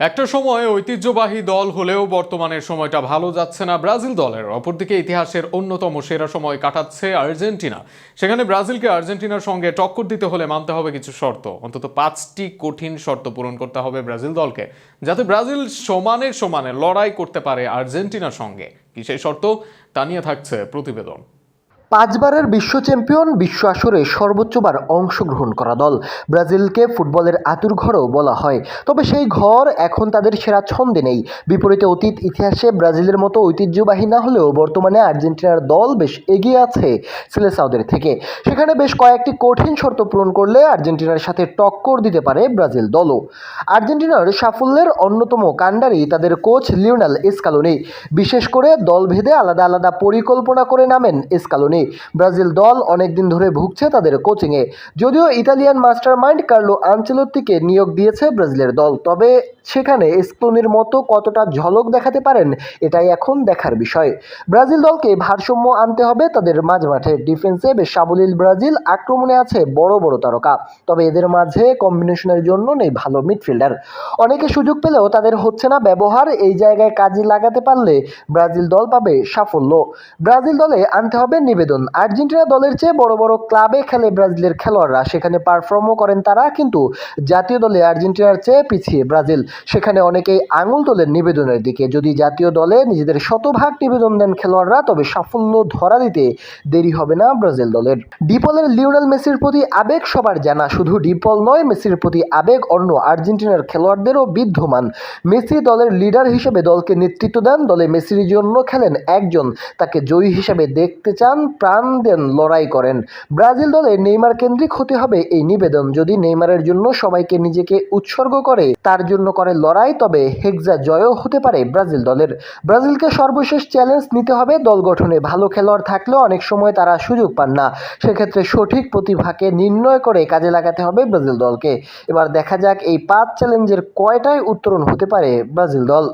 একটা সময় ঐতিহ্যবাহী দল হলেও বর্তমানের সময়টা ভালো যাচ্ছে না ব্রাজিল দলের। অপরদিকে ইতিহাসের অন্যতম সেরা সময় কাটাচ্ছে আর্জেন্টিনা। সেখানে ব্রাজিলকে আর্জেন্টিনার সঙ্গে টক্কর দিতে হলে মানতে হবে কিছু শর্ত। অন্তত পাঁচটি কঠিন শর্ত পূরণ করতে হবে ব্রাজিল দলকে, যাতে ব্রাজিল সমানের সমানে লড়াই করতে পারে আর্জেন্টিনার সঙ্গে। কি সেই শর্ত? তা নিয়ে থাকছে প্রতিবেদন। পাঁচবারের বিশ্ব চ্যাম্পিয়ন, বিশ্ব আসরে সর্বোচ্চবার অংশগ্রহণ করা দল। ব্রাজিলকে ফুটবলের আতুর ঘরও বলা হয়। তবে সেই ঘর এখন তাদের সেরা ছন্দে নেই। বিপরীতে অতীত ইতিহাসে ব্রাজিলের মতো ঐতিহ্যবাহী না হলেও বর্তমানে আর্জেন্টিনার দল বেশ এগিয়ে আছে সিলেসাউদের থেকে। সেখানে বেশ কয়েকটি কঠিন শর্ত পূরণ করলে আর্জেন্টিনার সাথে টক্কর দিতে পারে ব্রাজিল দলও। আর্জেন্টিনার সাফল্যের অন্যতম কাণ্ডারি তাদের কোচ লিওনাল এসকালোনি। বিশেষ করে দল ভেদে আলাদা আলাদা পরিকল্পনা করে নামেন এসকালোনি। ব্রাজিল দল অনেকদিন ধরে ভুগছে তাদের কোচিংয়ে যদিও ইতালিয়ান মাস্টারমাইন্ড কার্লো আঞ্চেলত্তিকে নিয়োগ দিয়েছে ব্রাজিলের দল, তবে সেখানে স্ক্লোনির মতো কতটা ঝলক দেখাতে পারেন, এটাই এখন দেখার বিষয়। ব্রাজিল দলকে ভারসাম্য আনতে হবে তাদের মাঝ মাঠে ডিফেন্সে বেশ সাবলীল ব্রাজিল আক্রমণে আছে বড় বড় তারকা, তবে এদের মাঝে কম্বিনেশনের জন্য নেই ভালো মিডফিল্ডার অনেকে সুযোগ পেলেও তাদের হচ্ছে না ব্যবহার, এই জায়গায় কাজে লাগাতে পারলে ব্রাজিল দল পাবে সাফল্য। ব্রাজিল দলে আনতে হবে নিবেদন। আর্জেন্টিনা দলের চেয়ে বড় বড় ক্লাবে খেলে ব্রাজিলের খেলোয়াড়রা। সেখানে পারফর্মও করেন তারা, কিন্তু জাতীয় দলে আর্জেন্টিনার চেয়ে পিছিয়ে ব্রাজিল। সেখানে অনেকেই আঙুল তোলেন নিবেদনের দিকে। যদি জাতীয় দলে নিজেদের শতভাগ নিবেদন দেন খেলোয়াড়রা, তবে সাফল্য ধরা দিতে দেরি হবে না ব্রাজিল দলের। ডিপলের লিওনেল মেসির প্রতি আবেগ সবার জানা। শুধু ডিপল নয়, মেসির প্রতি আবেগ অন্য আর্জেন্টিনার খেলোয়াড়দেরও বিদ্যমান। মেসি দলের লিডার হিসেবে দলকে নেতৃত্ব দেন। দলে মেসির জন্য খেলেন একজন। তাকে জয়ী হিসেবে দেখতে চান প্রাণ দেন, লড়াই করেন। ব্রাজিল দলে নেইমার কেন্দ্রিক হতে হবে এই নিবেদন। যদি নেইমারের জন্য সবাইকে নিজেকে উৎসর্গ করে, তার জন্য করে লড়াই, তবে হেক্সা জয়ও হতে পারে ব্রাজিল দলের। ব্রাজিলকে সর্বশেষ চ্যালেঞ্জ নিতে হবে। দল গঠনে ভালো খেলোয়াড় থাকলেও অনেক সময় তারা সুযোগ পান না। সেক্ষেত্রে সঠিক প্রতিভাকে নির্ণয় করে কাজে লাগাতে হবে ব্রাজিল দলকে। এবার দেখা যাক এই পাঁচ চ্যালেঞ্জের কয়টায় উত্তরণ হতে পারে ব্রাজিল দল।